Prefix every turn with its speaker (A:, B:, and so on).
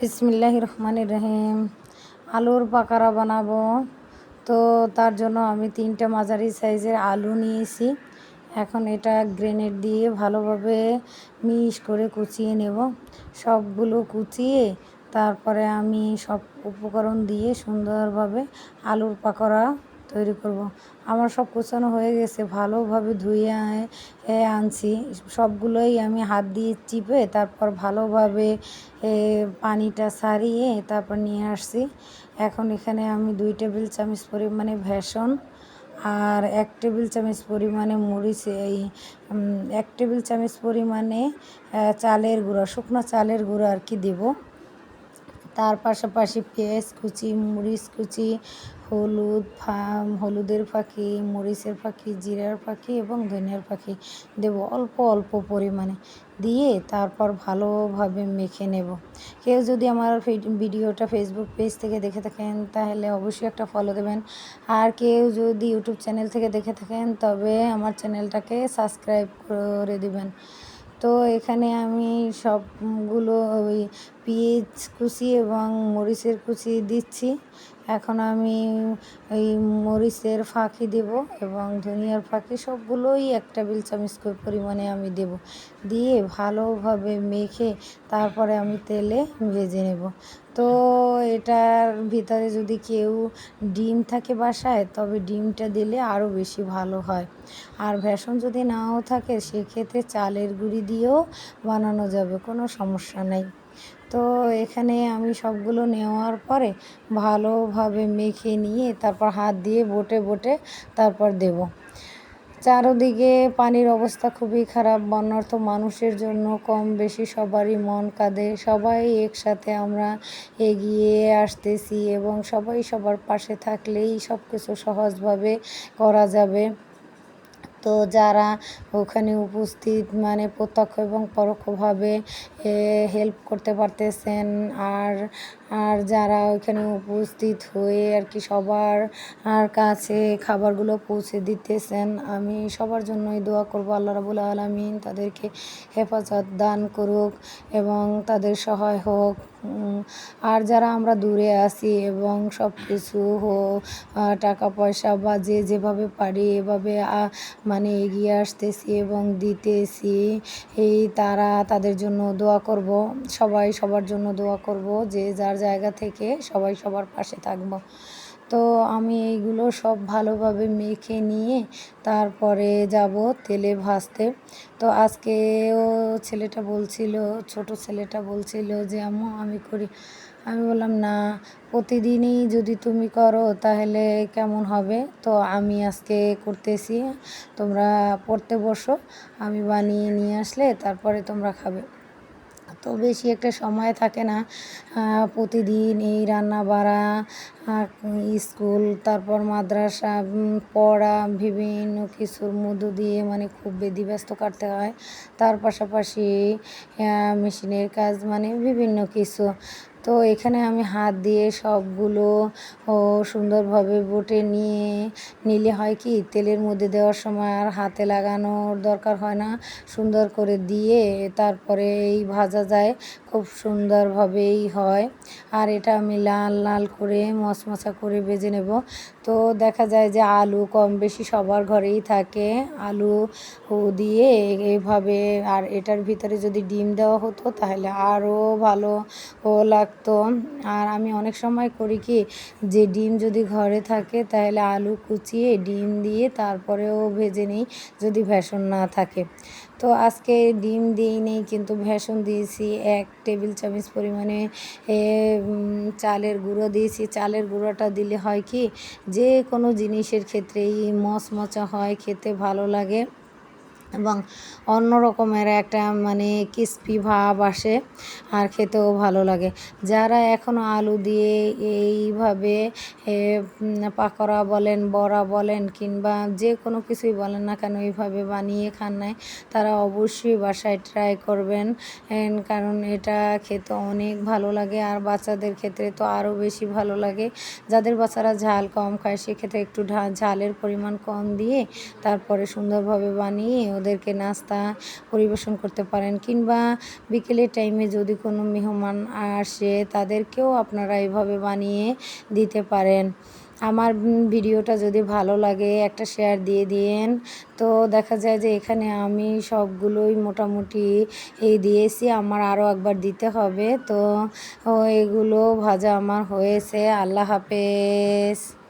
A: বিসমিল্লাহ রহমান রহিম আলুর পাকারা বানাবো। তো তার জন্য আমি তিনটা মাঝারি সাইজের আলু নিয়েছি। এখন এটা গ্রেনেড দিয়ে ভালোভাবে মিশ করে কুচিয়ে নেব। সবগুলো কুচিয়ে তারপরে আমি সব উপকরণ দিয়ে সুন্দরভাবে আলুর পাকোড়া তৈরি করব। আমার সব কুচানো হয়ে গেছে, ভালোভাবে ধুয়ে আনছি। সবগুলোই আমি হাত দিয়ে চিপে তারপর ভালোভাবে পানিটা সারিয়ে তারপর নিয়ে আসছি। এখন এখানে আমি দুই টেবিল চামচ পরিমাণে ভেসন আর এক টেবিল চামচ পরিমাণে মরিচ, এই এক টেবিল চামচ পরিমাণে চালের গুঁড়া, শুকনো চালের গুঁড়ো আর কি দেবো। তার পাশাপাশি পেঁয়াজ কুচি, মরিচ কুচি হলুদ হলুদের পাখি মরিচের পাখি জিরার পাখি এবং ধনিয়ার পাখি দেব অল্প অল্প পরিমাণে দিয়ে তারপর ভালোভাবে মেখে নেব। কেউ যদি আমার ভিডিওটা ফেসবুক পেজ থেকে দেখে থাকেন তাহলে অবশ্যই একটা ফলো দেবেন। আর কেউ যদি ইউটিউব চ্যানেল থেকে দেখে থাকেন তবে আমার চ্যানেলটাকে সাবস্ক্রাইব করে দিবেন। তো এখানে আমি সবগুলো ওই পেঁয়াজ কুচি এবং মরিচের কুচি দিচ্ছি। এখন আমি এই মরিচের ফাঁকি দেব এবং ধনিয়ার ফাঁকি সবগুলোই এক টেবিল চামচ পরিমাণে আমি দেব। দিয়ে ভালোভাবে মেখে তারপরে আমি তেলে ভেজে নেব। তো এটার ভিতরে যদি কেউ ডিম থাকে বাসায়, তবে ডিমটা দিলে আরও বেশি ভালো হয়। আর ভেষণ যদি নাও থাকে, সেক্ষেত্রে চালের গুঁড়ি দিয়েও বানানো যাবে, কোনো সমস্যা নেই। তো এখানে আমি সবগুলো নেওয়ার পরে ভালোভাবে মেখে নিয়ে তারপর হাত দিয়ে বোটে বোটে তারপর দেব। চারোদিকে পানির অবস্থা খুবই খারাপ, বন্যার্থ মানুষের জন্য কম বেশি সবারই মন কাঁদে। সবাই একসাথে আমরা এগিয়ে আসতেছি এবং সবাই সবার পাশে থাকলেই সব কিছু সহজভাবে করা যাবে। তো যারা ওখানে উপস্থিত মানে প্রত্যক্ষ এবং পরোক্ষভাবে হেল্প করতে পারতেছেন আর আর যারা ওইখানে উপস্থিত হয়ে আর কি সবার, আর কাছে খাবারগুলো পৌঁছে দিতেছেন, আমি সবার জন্যই দোয়া করব আল্লাহ রাবুল আলমিন তাদেরকে হেফাজত দান করুক এবং তাদের সহায় হোক। আর যারা আমরা দূরে আছি এবং সব কিছু টাকা পয়সা বা যে যেভাবে পারি, এভাবে মানে এগিয়ে আসতেছি এবং দিতেছি, এই তারা তাদের জন্য দোয়া করব, সবাই সবার জন্য দোয়া করব, যে যার জায়গা থেকে সবাই সবার পাশে থাকব। তো আমি এইগুলো সব ভালোভাবে মেখে নিয়ে তারপরে যাব তেলে ভাজতে। তো আজকেও ছেলেটা বলছিল, ছোট ছেলেটা বলছিল যে, আম্মু, আমি করি। আমি বললাম, না, প্রতিদিনই যদি তুমি করো তাহলে কেমন হবে? তো আমি আজকে করতেছি, তোমরা পড়তে বসো, আমি বানিয়ে নিয়ে আসলে তারপরে তোমরা খাবে। তো বেশি একটা সময় থাকে না। প্রতিদিন এই রান্না বাড়া স্কুল, তারপর মাদ্রাসা পড়া, বিভিন্ন কিছুর মধ্য দিয়ে মানে খুব বেদিব্যস্ত কাটতে হয়। তার পাশাপাশি মেশিনের কাজ মানে বিভিন্ন কিছু। তো এখানে আমি হাত দিয়ে সবগুলো, ও সুন্দরভাবে বটে নিয়ে, নিলে হয় কি, তেলের মধ্যে দেওয়ার সময় আর হাতে লাগানোর দরকার হয় না। সুন্দর করে দিয়ে তারপরে এই ভাজা যায়। খুব সুন্দরভাবেই হয়। আর এটা আমি লাল লাল করে মশমশা করে ভেজে নেব। তো দেখা যায় যে আলু কম বেশি সবার ঘরেই থাকে। আলু দিয়ে এইভাবে আর এটার ভিতরে যদি ডিম দেওয়া হতো তাহলে আরও ভালো লাগতো। আর আমি অনেক সময় করি কি, যে ডিম যদি ঘরে থাকে তাহলে আলু কুচিয়ে ডিম দিয়ে তারপরেও ভেজে নিই যদি ভেষণ না থাকে। তো আজকে ডিম দিই নেই, কিন্তু ভেষণ দিয়েছি, এক টেবিল চামচ পরিমাণে চালের গুঁড়ো দিয়েছি। চালের গুঁড়োটা দিলে হয় কি, যে কোনো জিনিসের ক্ষেত্রেই মচমচা হয়, খেতে ভালো লাগে। এবং অন্য রকমের একটা মানে ক্রিস্পি ভাব আসে আর খেতেও ভালো লাগে। যারা এখনও আলু দিয়ে এইভাবে পাকোড়া বলেন, বড়া বলেন কিংবা যে কোনো কিছুই বলেন না কেন এইভাবে বানিয়ে খান নাই, তারা অবশ্যই বাসায় ট্রাই করবেন। কারণ এটা খেতে অনেক ভালো লাগে আর বাচ্চাদের ক্ষেত্রে তো আরও বেশি ভালো লাগে। যাদের বাচ্চারা ঝাল কম খায়, সেক্ষেত্রে একটু ঝালের পরিমাণ কম দিয়ে তারপরে সুন্দরভাবে বানিয়ে ওদেরকে নাস্তা পরিবেশন করতে পারেন কিংবা বিকেলের টাইমে যদি কোনো মেহমান আসে, তাদেরকেও আপনারা এভাবে বানিয়ে দিতে পারেন। আমার ভিডিওটা যদি ভালো লাগে, একটা শেয়ার দিয়ে দিন তো দেখা যায় যে এখানে আমি সবগুলোই মোটামুটি এই দিয়েছি, আমার আরও একবার দিতে হবে। তো এগুলো ভাজা আমার হয়েছে। আল্লাহ হাফেজ।